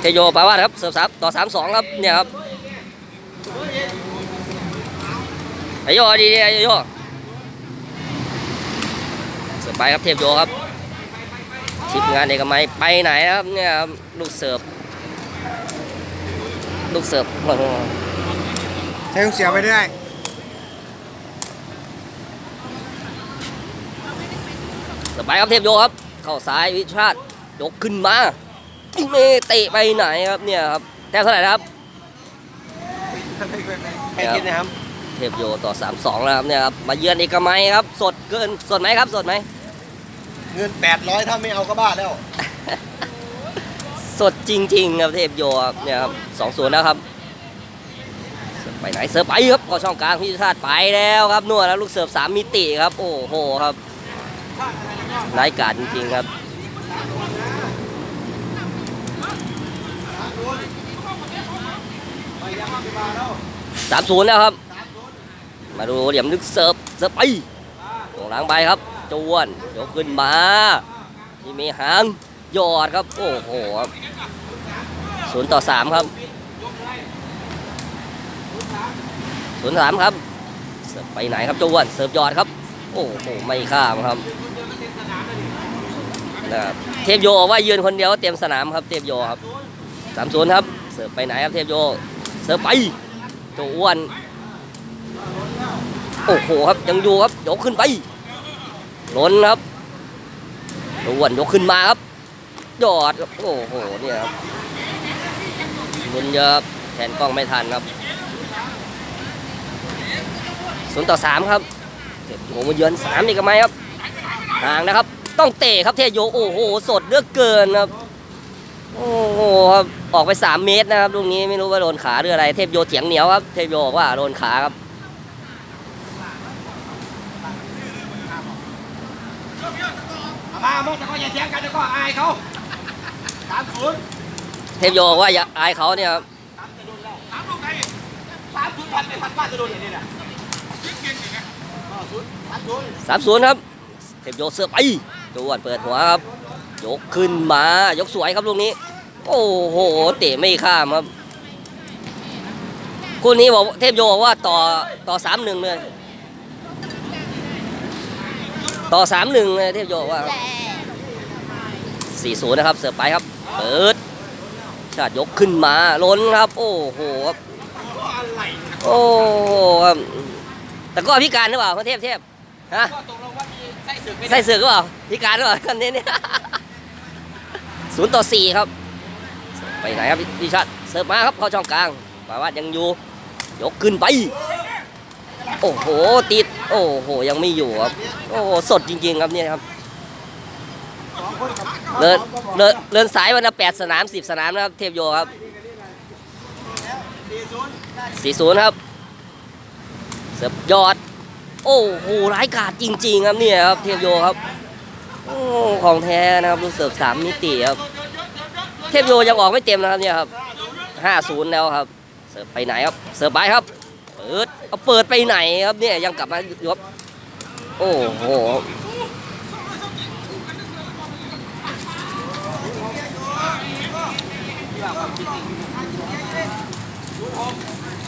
เทโยปาวาดครับเสิร์ฟสามต่อสามสองครับเนี่ยครับไอโยดีดีไอโยเสิร์ฟไปครับเทพโยครับทีมงานเอกมัยไปไหนครับเนี่ยครับลูกเสิร์ฟลูกเสิร์ฟใช้ลูกเสียไปได้ต่อไปครับเทพโยครับ เข้าซ้ายวิชาติยกขึ้นมาเมเตะไปไหนครับเนี่ยครับแต้มเท่าไหร่นะครับไปกินนะครับเทพโยต่อ 3-2 แล้วครับเนี่ยครับมาเยือนเอกมัยครับ สดเกินสดไหมครับสดไหมเงิน 800 ถ้าไม่เอาก็บ้าแล้ว สดจริง ๆ ครับเทพโยครับเนี่ยครับ2-0แล้วครับเสิร์ฟไปไหนเสิร์ฟไปครับเข้าช่องกลางพิชาติไปแล้วครับนวดแล้วลูกเสิร์ฟสามมิติครับ โอ้โหครับ ร้ายกาจจริงๆครับสามศูนย์แล้วครับ มาดูเหลี่ยมลึกเสิร์ฟเสิร์ฟไปตรงหลังไปครับจวนยกขึ้นมาที่มีหางยอดครับ โอ้โหครับศูนย์ต่อสามครับศูนย์สามครับ เสิร์ฟไปไหนครับจวนเสิร์ฟยอดครับ โอ้โหไม่ข้ามครับ นะครับเทพโยบอกว่ายืนคนเดียวเต็มสนามครับเทพโยครับสามศูนย์ครับเสิร์ฟไปไหนครับเทพโยเสิร์ฟไปโจอ้วนโอ้โหครับยังอยู่ครับยกขึ้นไปล้นครับโจอ้วนยกขึ้นมาครับยอดครับโอ้โหเนี่ยครับมุนเยอะครับแทนกล้องไม่ทันครับศูนย์ต่อสามครับเจ็บโหมาเยือนสามอีกไหมครับห่างนะครับ ต้องเตะครับเทโยโอ้โหสดเหลือกเกินครับโอ้โหครับออกไป 3 เมตรนะครับลูกนี้ไม่รู้ว่าโดนขาหรืออะไร เทพโยเถียงเหนียวครับ เทพโยบอกว่าโดนขาครับมาเมื่อจะก็อย่าเถียงกันจะก็อายเขาสามศูนย์เทพโยบอกว่าอย่าอายเขาเนี่ยครับสามลูกใครสามศูนย์พันไปพันบ้านจะโดนอย่างนี้แหละศูนย์สามศูนย์สามศูนย์ครับเทพโยเสือไป จวนเปิดหัวครับ ยกขึ้นมา ยกสวยครับลูกนี้ โอ้โห เตะไม่ข้ามครับ คู่นี้บอกเทพโยบอกว่าต่อต่อสามหนึ่งเลย ต่อสามหนึ่งเลยเทพโยบอกว่าสี่ศูนย์นะครับ เสิร์ฟไปครับ เปิด ชาติยกขึ้นมา ล้นครับ โอ้โหครับ โอ้โหครับ แต่ก็พิการหรือเปล่าเทพเทพ ฮะก็ตกลงว่ามีไส้ศึกไม่ใส่เสือกหรือเปล่าพิการหรือเปล่าคันนี้เนี่ยศูนย์ต่อสี่ครับ ไปไหนครับพี่ชัดเสิร์ฟมาครับเข้าช่องกลางปาวัดยังอยู่ ยกขึ้นไป โอ้โห ติด โอ้โห ยังไม่อยู่ครับ โอ้โห สดจริง ๆ ครับเนี่ยครับเลินเลินเลินสายวันละแปดสนามสิบสนามนะครับ เทพโยครับสี่ศูนย์ครับ เสิร์ฟยอด โอ้โหร้ายกาจจริง ๆ ครับเนี่ยครับเทพโยครับโอ้ของแท้นะครับลูกเสิร์ฟสามมิติครับเทพโยยังออกไม่เต็มนะครับเนี่ยครับห้าศูนย์แล้วครับเสิร์ฟไปไหนครับเสิร์ฟไปครับเปิดเอาเปิดไปไหนครับเนี่ยยังกลับมาอยู่ครับโอ้โห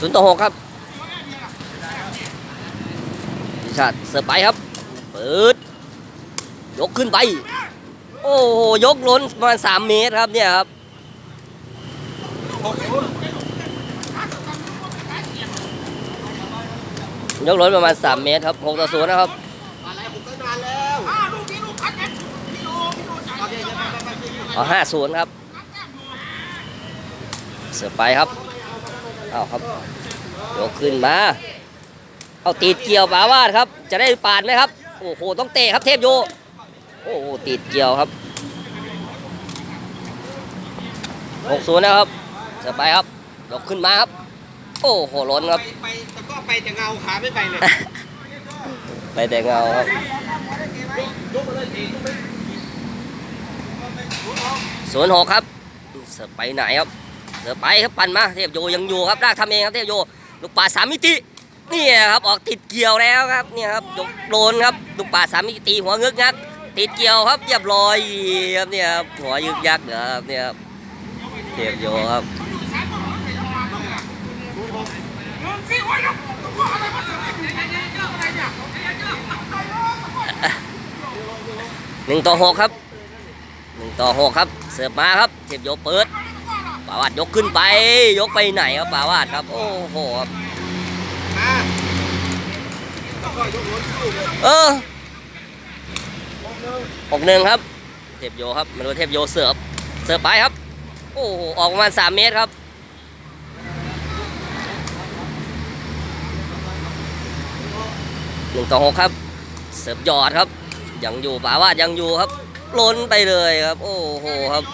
ศูนย์ต่อหกครับพิ ชาติเสิร์ฟไปครับเปิดยกขึ้นไป โอ้โหยกล้นประมาณสามเมตรครับเนี่ยครับยกล้นประมาณสามเมตรครับหกต่อศูนย์นะครับอะไรผมตั้งนานแล้วลูกนี้ลูกพัดกันพี่โอพี่โอจ่ายเอาห้าศูนย์ครับเสือไปครับเอาครับยกขึ้นมา เอาตีดเกี่ยวปาวาดครับ จะได้ปาดไหมครับ โอ้โห ต้องเตะครับเทพโย โอ้โห ตีดเกี่ยวครับหกศูนย์นะครับเสือไปครับยกขึ้นมาครับ โอ้โหล้นครับ ไปแต่ก็ไปแต่เงาขาไม่ไปเลย ไปแต่เงาครับศูนย์หกครับเสือไปไหนครับเสือไปครับปั่นมาเทพโยยังอยู่ครับลากทำเองครับเทพโย ลูกป่าดสามมิติ เนี่ยครับออกติดเกี่ยวแล้วครับเนี่ยครับยกโดนครับลูกป่าสามมิติตีหัวเงึกงักติดเกี่ยวครับเรียบร้อยครับเนี่ยครับหัวยึกยักเหรอครับเนี่ยครับเทพโยครับหนึ่งต่อหกครับหนึ่งต่อหกครับเสิร์ฟมาครับเทพโยเปิดป่าวาดยกขึ้นไปยกไปไหนครับป่าวาดครับโอ้โหครับ เออหกหนึ่งครับ เทพโยครับมาดูเทพโยเสิร์ฟเสิร์ฟไปครับ โอ้โหออกประมาณสามเมตรครับหนึ่งต่อหกครับ เสิร์ฟยอดครับยังอยู่ป่าวาดยังอยู่ครับล้นไปเลยครับ โอ้โหครับ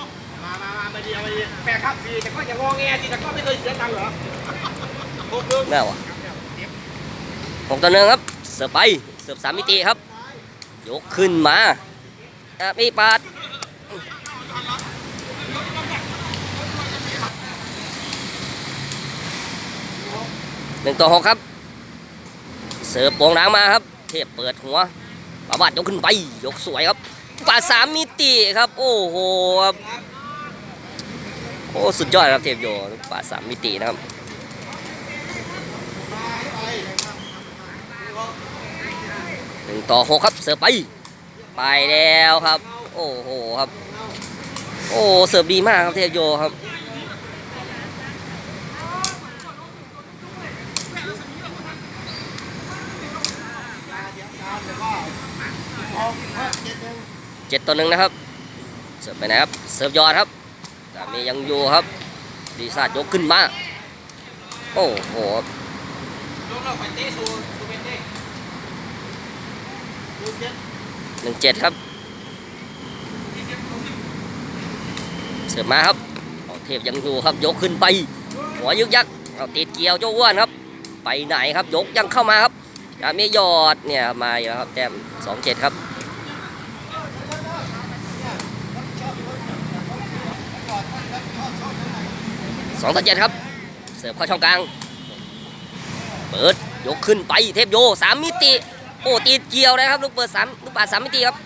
มามามามาดีมาดีแปดครับสี่แต่ก็อย่างงอแงสิแต่ก็ไม่เคยเสียตังค์เหรอหกหนึ่งแม่วะหกต่อหนึ่งครับ เสิร์ฟไปเสิร์ฟสามมิติครับ ยกขึ้นมาอะมีปาดหนึ่งต่อหกครับ เสิร์ฟโป่งน้ำมาครับ เทพเปิดหัวปาบาดยกขึ้นไป ยกสวยครับปาดสามมิติครับ โอ้โหครับโอ้ สุดยอดครับเทพโยปาดสามมิตินะครับ หนึ่ง ต่อหกครับเสิร์ฟไป ไปแล้วครับ โอ้โหครับ โอ้เสิร์ฟดีมากครับเทพโยครับเจ็ดต่อหนึ่งนะครับ เสิร์ฟไปไหนครับ เสิร์ฟยอดครับแต่มียังอยู่ครับดีซาดยกขึ้นมา โอ้โห หนึ่งเจ็ดครับ เสร์ฟมาครับเอาเทพยังอยู่ครับยกขึ้นไป หัวยึกยักเอาติดเกี่ยวเจ้าอ้วนครับ ไปไหนครับยกยังเข้ามาครับจะมียอดเนี่ยมาอยู่ครับแต้มสองเจ็ดครับสองต่อเจ็ดครับ เสิร์ฟเข้าช่องกลาง เปิดยกขึ้นไปเทพโยสามมิติ โอ้ติดเกี่ยวนะครับลูกเปิดสามลูกปาดสามมิติครับ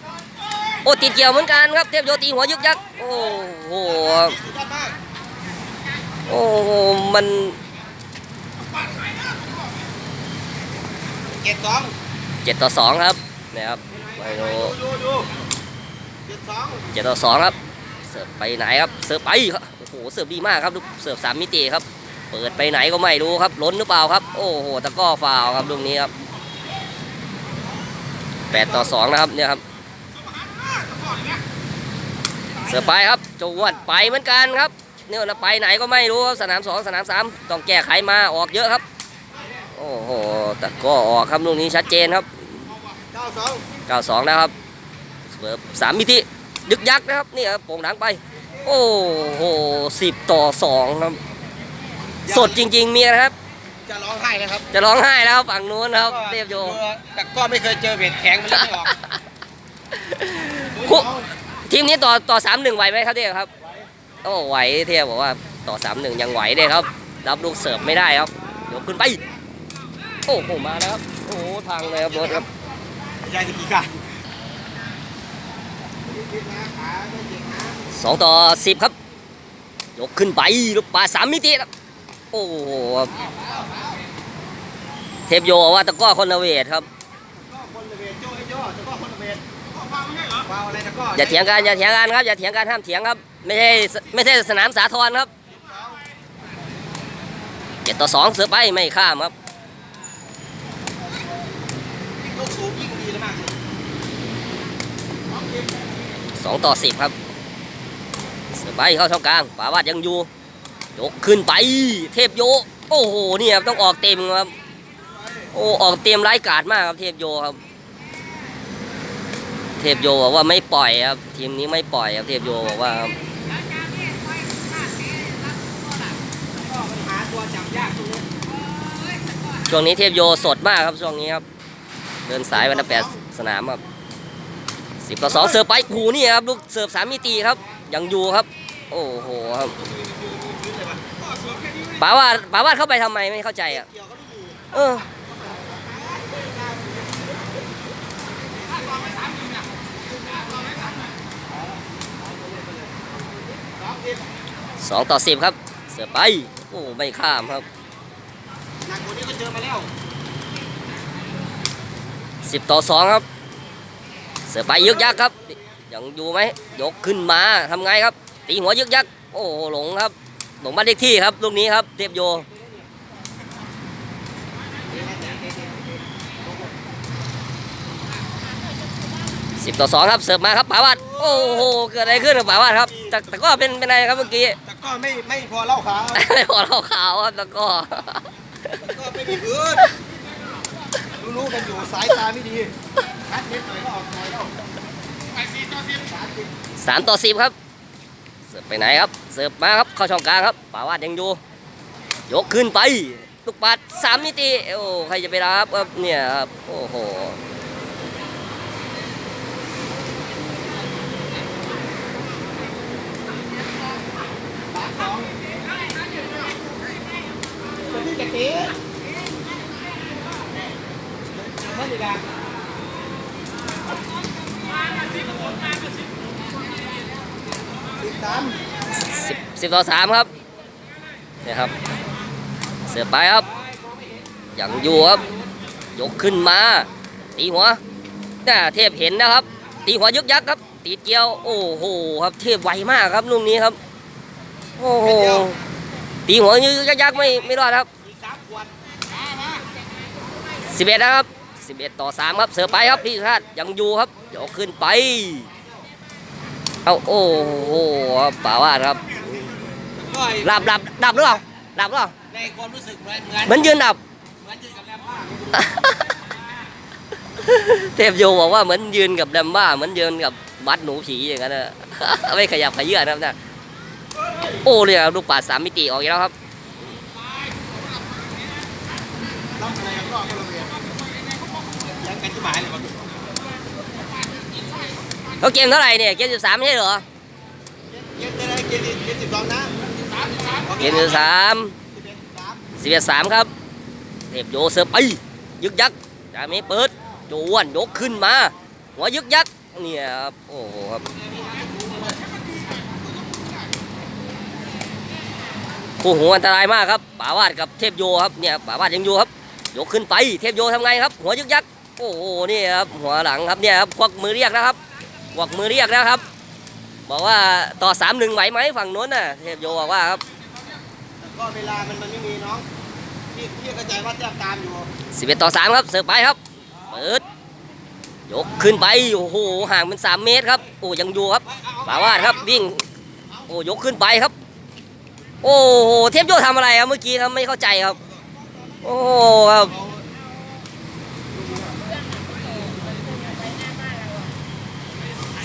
โอ้ติดเกี่ยวเหมือนกันครับเทพโยตีหัวยึกยักโอ้โหสุดยอดมากโอ้โหมันเจ็ดสองเจ็ดต่อสองครับนะครับไม่รู้ดูดูเจ็ดสองเจ็ดต่อสองครับเสิร์ฟไปไหนครับเสิร์ฟไปครับโอ้โหเสิร์ฟดีมากครับลูกเสิร์ฟสามมิติครับ เปิดไปไหนก็ไม่รู้ครับล้นหรือเปล่าครับ โอ้โหตะกร้อฟาวล์ครับลูกนี้ครับ แปดต่อสองนะครับเนี่ยครับเสิร์ฟไปครับโจอ้วนไปเหมือนกันครับเนี่ยนะไปไหนก็ไม่รู้ครับสนามสองสนามสามต้องแก้ไขมาออกเยอะครับ โอ้โหแตะกร้ออกครับลูกนี้ชัดเจนครับเก้าสองเก้าสองนะครับเสิร์สามมิติยึกยักนะครับนี่ครับโป่งดังไป โอ้โหสิบต่อสองครับ สดจริง ๆ เมียนะครับ จะร้องไห้นะครับจะร้องไห้แล้วฝั่งนู้นนะครับเทพโยแต่ก็ไม่เคยเจอเวทแข็งมันเล่นไม่ออกคุทีมนี้ต่อต่อสามหนึ่งไหวไหมครับเทพครับโอ้ไหวเทพบอกว่าต่อสามหนึ่งยังไหวเลยครับ รับลูกเสิร์ฟไม่ได้ครับยกขึ้นไป โอ้โหมาแล้วครับโอ้โหทางเลยครับรถครับยายตะกี้กันสองต่อสิบครับ ยกขึ้นไปลูกปลาสามมิติครับ โอ้โหครับ เทพโยว่าตะก้อคนละเวทครับก็คนละเวทโจ้ไอ้โจ้ต่ก็คนละเวทฟาวไม่ใช่เหรอฟาวอะไรต่ก็อย่าเถียงกันอย่าเถียงกันครับอย่าเถียงกันห้ามเถียงครับ ไม่ใช่ไม่ใช่สนามสาทรครับเจ็ดต่อสองเสือไปไม่ข้ามครับยิ่งยกสูงยิ่งดีเลยมากเลยสองต่อสิบครับเสือไปเข้าช่องกลางป่าวาดยังอยู่ยกขึ้นไปเทพโย โอ้โหเนี่ยต้องออกเต็มครับ โอ้ออกเต็มร้กาจมากครับเทพโยครับ เทพโยบอกว่าไม่ปล่อยครับ ทีมนี้ไม่ปล่อยครับเทพโยบอกว่าครับช่วงนี้เทพโยสดมากครับช่วงนี้ครับ เดินสายวันละแปดสนามครับสิบต่อสองเสิร์ฟไปหูนี่ครับลูกเสิร์ฟสามมิติครับ ยังอยู่ครับ โอ้โหครับป๋าว่าป๋าว่าเข้าไปทำไมไม่เข้าใจอะ เออ สิบสองต่อสิบครับ เสือไปโอ้ไม่ข้ามครับหนักกว่านี้ก็เจอมาแล้วสิบต่อสองครับ เสือไปยึกยักครับ ยังอยู่ไหมยกขึ้นมาทำไงครับ ตีหัวยึกยักโอ้หลงครับ หลงบ้านเลขที่ครับลูกนี้ครับเทพโยสิบต่อสองครับเสิร์ฟมาครับป๋าวัดโอ้โหเกิดอะไรขึ้นกับป๋าวัดครับ แต่แต่ก็เป็นเป็นอะไรครับเมื่อกี้แต่ก็ไม่ไม่พอเล่าขาวไม่พอเราขาวครับแล้วก็แต่ก็ไม่มีพื้นรู้รู้ๆกันอยู่สายตาไม่ดีคัดนิดหน่อยก็ออกหน่อยแล้วไปสี่ต่อสิบสามสิบสามต่อสิบครับ เสิร์ฟไปไหนครับ เสิร์ฟมาครับเข้าช่องกลางครับป่าวาดยังอยู่ยกขึ้นไปลูกปัดสามมิติโอ้ใครจะไปรับครับเนี่ยครับโอ้โห สามสอง จะพี่กะตีไม่ดีละสิบสามสิบสิบต่อสามครับเนี่ยครับ เสิร์ฟไปครับยังอยู่ครับ ยกขึ้นมา ตีหัวน่าเทพเห็นนะครับ ตีหัวยึกยักครับ ตีเกียว โอ้โห ครับ เทพไวมากครับลูกนี้ครับ โอ้โห ตีหัวยึกยักไม่ไม่รอดครับอีก สามขวดสิบเอ็ดนะครับสิบเอ็ดต่อสามครับ เสือไปครับพี่ชาติยังอยู่ครับยกขึ้นไป เอาโอ้โหป่าวาดครับก็หลับหลับหลับหรือเปล่าหลับหรือเปล่าในความรู้สึกเหมือนเหมือนเหมือนยืนหลับเหมือนยืนกับแรมบ้าเทพโยบอกว่าเหมือนยืนกับแดมบ้าเหมือนยืนกับวัดหนูผีอย่างนั้นนะไม่ขยับขยื่นนะครับนะโอ้เลยครับลูกปัดสามมิติออกอีกแล้วครับ ต้องอะไรก็ก็ระเบียบยังกันที่หมายเลยว่าเขาเกมเท่าไหร่เนี่ยเกมสิบสามใช่เหรอเกมอะไรเกมเกมสิบสองนะเกมสิบสามสิบเอ็ดสามสิบสามครับเทพโยเสิร์ฟไปยึกยักจากนี้เปิดโจวนยกขึ้นมาหัวยึกยักเนี่ยครับโอ้โหครับคู่หูอันตรายมากครับป่าวาดกับเทพโยครับเนี่ยป่าวาดยังอยู่ครับ ยกขึ้นไปเทพโยทำไงครับ หัวยึกยักโอ้โหนี่ครับหัวหลังครับเนี่ยครับควักมือเรียกแล้วครับควักมือเรียกแล้วครับ บอกว่าต่อสามหนึ่งไหวไหมฝั่งโน้นน่ะเทพโยบอกว่าครับก็เวลามันมันไม่มีน้องพี่พี่เข้าใจว่าแทบตามอยู่สิบเอ็ดต่อสามครับเสิร์ฟไปครับเปิดยกขึ้นไปโอ้โหห่างเป็นสามเมตรครับโอ้ยังอยู่ครับป่าวาดครับวิ่งโอ้ยกขึ้นไปครับ โอ้โหเทพโยทำอะไรครับเมื่อกี้ครับไม่เข้าใจครับ โอ้ครับ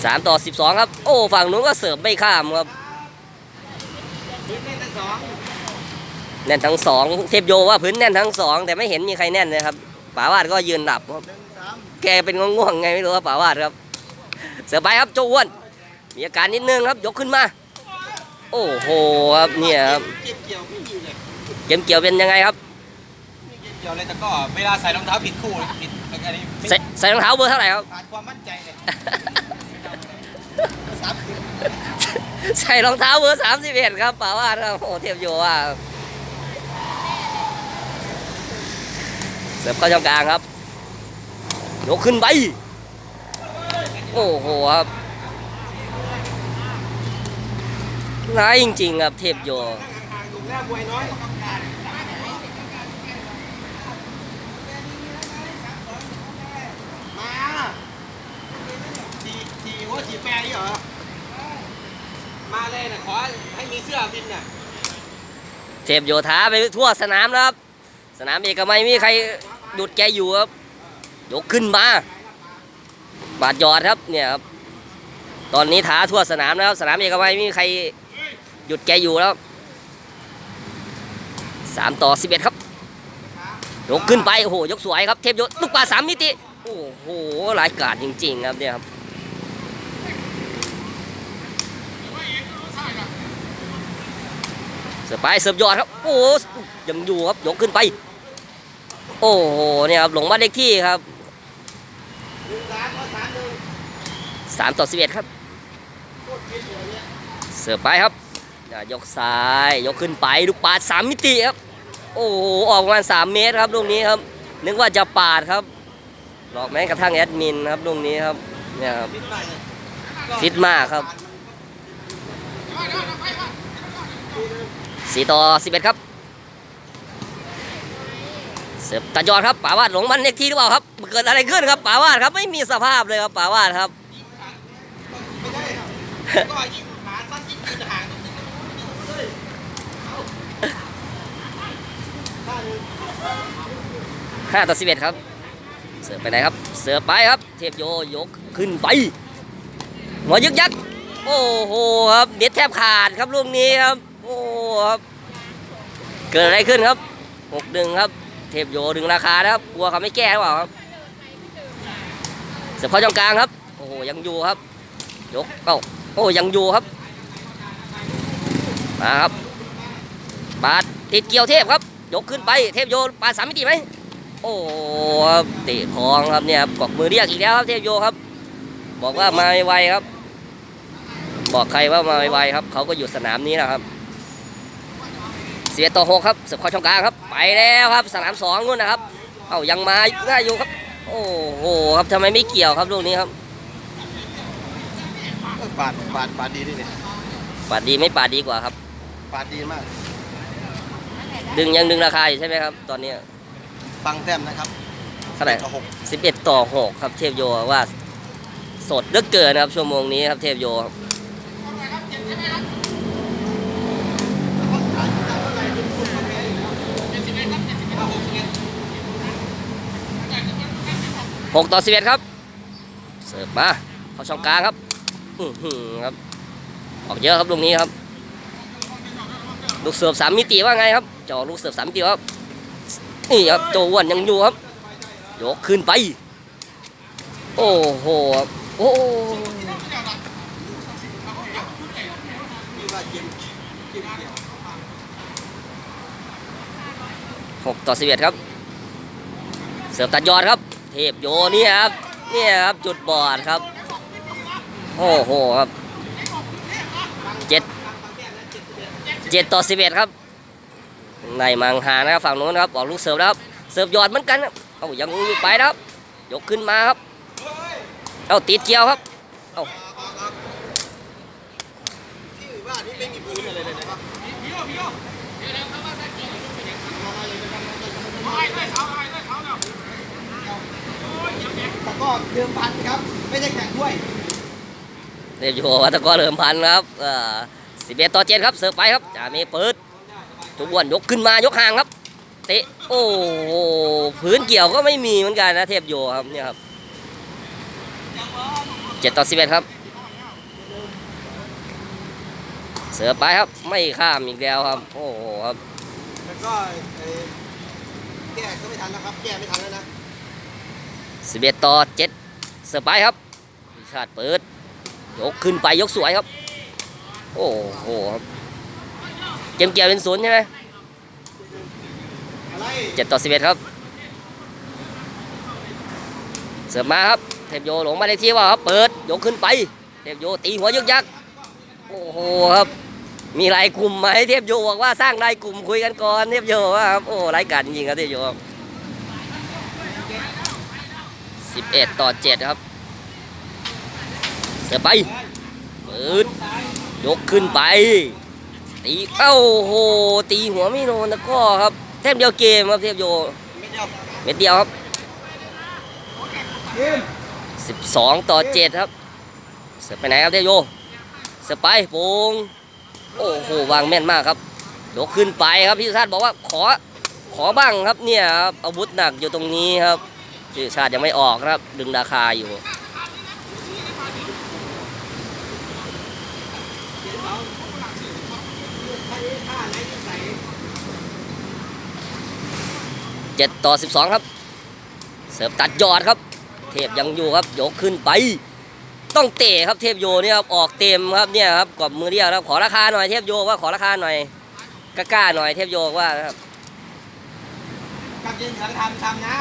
สามต่อสิบสองครับ โอ้ฝั่งนู้นก็เสิร์ฟไม่ข้ามครับเล่นทั้งสองแน่นทั้งสองเทพโยว่าพื้นแน่นทั้งสองแต่ไม่เห็นมีใครแน่นเลยครับป่าวาดก็ยืนหลับครับแกเป็นง่วงๆไงไม่รู้ครับป่าวาดครับ เสือไปครับโจอ้วนมีอาการนิดนึงครับ ยกขึ้นมา โอ้โหครับเนี่ยครับเก็บเกี่ยวไม่อยู่เกี่ยวเป็นยังไงครับ เก็บเกี่ยวเลยแต่ก็เวลาใส่รองเท้าผิดคู่เลยผิดอันนี้ไม่ใส่ใส่รองเท้าเบอร์เท่าไหร่ครับขาดความมั่นใจเลยสามสิบใส่รองเท้าเบอร์สามสิบเอ็ดครับป่าวาดครับโอ้เทียบโยว่าเสิร์ฟเข้าช่องกลางครับยกขึ้นไปโอ้โหครับร้ายจริงๆครับเทพโย ห่างๆอยู่แรกมวยน้อยมาทีีแปรนี่เหรอ มาเลยนะขอให้มีเสื้อบินน่ะเทพโยธาไปทั่วสนามแล้วครับ สนามเอกมัยไม่มีใครหยุดแกอยู่ครับ ยกขึ้นมา บาดยอดครับเนี่ยครับ ตอนนี้ท้าทั่วสนามแล้วครับ สนามเอกมัยไม่มีใครหยุดแกอยู่แล้วสามต่อสิบเอ็ดครับ ยกขึ้นไป โอ้โห ยกสวยครับ เทพโยลูกปลาสามมิติ โอ้โหหลายกาดจริง ๆ ครับเนี่ยครับ สิร์ฟไปเสิร์ฟยอดครับโอ้ยังอยู่ครับยกขึ้นไป โอ้โหเนี่ยครับหลงบ้านเลขที่ครับสามต่อสิบเอ็ดครับเสิร์ฟไปครับอ่ายกซ้ายยกขึ้นไปลูกปาดสามมิติครับโอ้โหออกประมาณสามเมตรครับลูกนี้ครับ นึกว่าจะปาดครับหลอกแม้กระทั่งแอดมินครับลูกนี้ครับเนี่ยครับฟิตมากครับ สี่ต่อสิบเอ็ดครับเสิร์ฟตะยอดครับป่าวาดหลงมันเล็กทีหรือเปล่าครับเกิดอะไรขึ้นครับป่าวาดครับไม่มีสภาพเลยครับป่าวาดครับห้าต่อสิบเอ็ดครับ เสิร์ฟไปไหนครับ เสิร์ฟไปครับ เทพโยยกขึ้นไปหัวยึกยักโอ้โหครับเด็ดแทบขาดครับลูกนี้ครับ ครับ เกิดอะไรขึ้นครับหกหนึ่งครับ เทพโยดึงราคานะครับกลัวเขาไม่แก้หรือเปล่าครับเสิร์ฟเข้าช่องกลางครับโอ้โหยังอยู่ครับยกเอ้าโอ้ยังอยู่ครับมาครับปาดติดเกี่ยวเทพครับ ยกขึ้นไปเทพโยปาดสามมิติไหมโอ้ครับเตะคองครับเนี่ยครับกอกมือเรียกอีกแล้วครับเทพโยครับ บอกว่ามาไวครับ บอกใครว่ามาไวครับ เขาก็อยู่สนามนี้นะครับ เสียต่อหกครับเสิร์ฟเข้าช่องกลางครับ ไปแล้วครับสนามสองนู่นนะครับ เอ้ายังมาได้อยู่ครับ โอ้โหครับทำไมไม่เกี่ยวครับลูกนี้ครับปาดปาดปาดดีดิเนี่ยปาดดีไม่ปาดดีกว่าครับ ปาดดีมาก ดึงยังดึงราคาอยู่ใช่ไหมครับ ตอนนี้ฟังแต้มนะครับเท่าไหร่ต่อหกสิบเอ็ดต่อหกครับเทพโยว่าสดเหลือเกินนะครับชั่วโมงนี้ครับเทพโยครับ หกต่อสิบเอ็ดครับ เสิร์ฟมา เข้าช่องกลางครับอือหือครับ ออกเยอะครับลูกนี้ครับ ลูกเสิร์ฟสามมิติว่าไงครับจาะลูกเสิร์ฟสามมิติครับ นี่ครับโจอ้วนยังอยู่ครับ ยกขึ้นไป โอ้โหครับโอ้โหหกต่อสิบเอ็ดครับ เสิร์ฟตัดยอดครับ เทพโยนี่ครับเนี่ยครับจุดบอดครับ โอ้โหครับเจ็ดเจ็ดต่อสิบเอ็ดครับในมังหานะครับฝั่งโน้นครับออกลูกเสิร์ฟแล้วครับเสิร์ฟยอดเหมือนกันครับเอายังอยู่ไปนะครับ ยกขึ้นมาครับเอาติดเกียวครับเอา ที่อื่นว่านี่ไม่มีพื้นอะไรเลยนะครับแต่ ก็เดิมพันครับ ไม่ได้แข่งด้วยเทพโยวัตกรเริ่มพันครับสิบเอ็ดต่อเจ็ดครับเสิร์ฟไปครับจ่าเมย์เปิดจุกอ้วนยกขึ้นมายกห่างครับ เตะโอ้โหพื้นเกี่ยวก็ไม่มีเหมือนกันนะเทพโยครับเนี่ยครับเจ็ดต่อสิบเอ็ดครับ เสือไปครับไม่ข้ามอีกแล้วครับ โอ้โหครับแล้วก็เอ่อแก้ก็ไม่ทันแล้วครับ แก้ไม่ทันแล้วนะ สิบเอ็ดต่อเจ็ดเสือไปครับพิชาติเปิด ยกขึ้นไปยกสวยครับ โอ้โหครับเกมเกี่ยวเป็นศูนย์ใช่ไหมเจ็ดต่อสิบเอ็ดครับ เสร์ฟมาครับ เทพโยหลงมาในที่ว่าครับ เปิดยกขึ้นไป เทพโยตีหัวยึกยัก โอ้โหครับ มีรายกลุ่มไหมเทพโยบอกว่าสร้างรายกลุ่มคุยกันก่อน เทพโยว่าครับ โอ้รายการจริงครับเทพโยครับ สิบเอ็ดต่อเจ็ดครับ เสิร์ฟไปเปิดยกขึ้นไป ตีเอ้าโห ตีหัวไม่โดนตะกร้อครับ เทพเดียวเกมครับเทพโยเดียเม็ดเดียวครับ 12 ต่อ 7 ครับ เสิร์ฟไปไหนครับเทพโย เสิร์ฟไปโปงโอ้โห วางแม่นมากครับ ยกขึ้นไปครับพี่สุชาติบอกว่าขอขอบ้างครับเนี่ยครับอาวุธหนักอยู่ตรงนี้ครับ พี่สุชาติยังไม่ออกครับ ดึงราคาอยู่เจ็ดต่อสิบสองครับ เสิร์ฟตัดยอดครับ เทพยังอยู่ครับยกขึ้นไป ต้องเตะครับเทพโยเนี่ยครับออกเต็มครับเนี่ยครับกอบมือเรียกครับขอราคาหน่อยเทพโยว่าขอราคาหน่อยกล้าๆหน่อยเทพโยว่าครับกับยิงสังทำทำนะ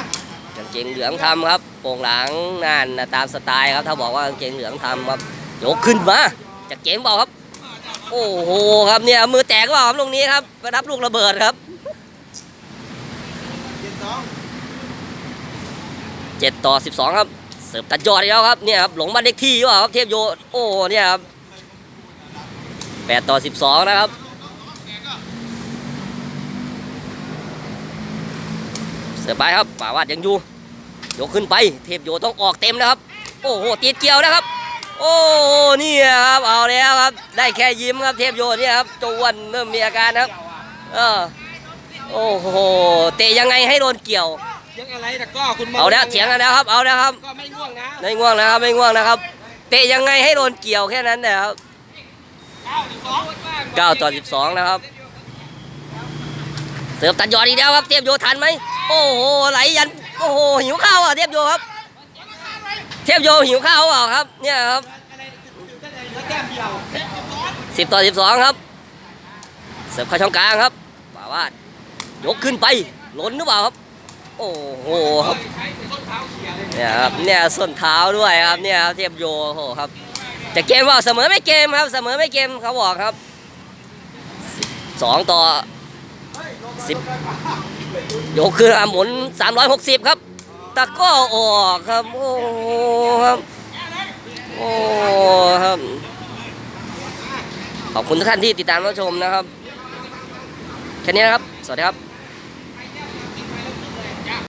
างเกงเหลืองทำครับโป่งหลังนั่นนะตามสไตล์ครับ ถ้าบอกว่ากางเกงเหลืองทำครับยกขึ้นมาจากเกมเปล่าครับ โอ้โหครับเนี่ยมือแตกเปล่าครับตรงนี้ครับไปรับลูกระเบิดครับเจ็ดต่อสิบสองครับเสิร์ฟตัดยอดอีกแล้วครับเนี่ยครับหลงบ้านเด็กที่เปล่าครับเทพโยโอ้เนี่ยครับแปดต่อสิบสองนะครับเสิร์ฟไปครับป่าวาดยังอยู่ ยกขึ้นไป เทพโยต้องออกเต็มนะครับ โอ้โหตีดเกี่ยวนะครับ โอ้นี่ครับเอาแล้วครับ ได้แค่ยิ้มครับ เทพโยเนี่ยครับจวนเริ่มมีอาการครับ เออโอ้โหเตะยังไงให้โดนเกี่ยวยังอะไรแต่ก็คุณเอาแล้วเถียงกันแล้วครับ เอาแล้วครับก็ไม่ง่วงนะไม่ง่วงนะครับไม่ง่วงนะครับ เตะยังไงให้โดนเกี่ยวแค่นั้นนะครับ9ต่อ12นะครับเสิร์ฟตัดยอดอีกแล้วครับเทียบโยทันไหมโอ้โหไหลยัน โอ้โหหิวข้าวอะเทียบโยครับ เทียบโยหิวข้าวเปล่าครับ เนี่ยครับแล้วแก้มเดียว10ต่อ12ครับ เสิร์ฟเข้าช่องกลางครับป่าวาดยกขึ้นไปล้นหรือเปล่าครับ โอ้โหครับเนี่ยครับเนี่ยส้นเท้าด้วยครับเนี่ยครับเทียบโยโอ้โหครับจะเกมว่าเสมอไม่เกมครับ เสมอไม่เกมเขาบอกครับสองต่อสิบ ยกขึ้นมาหมุน 360 ครับตะก็ออกครับ โอ้โหครับ โอ้ครับ ขอบคุณทุกท่านที่ติดตามรับชมนะครับ แค่นี้นะครับ สวัสดีครับ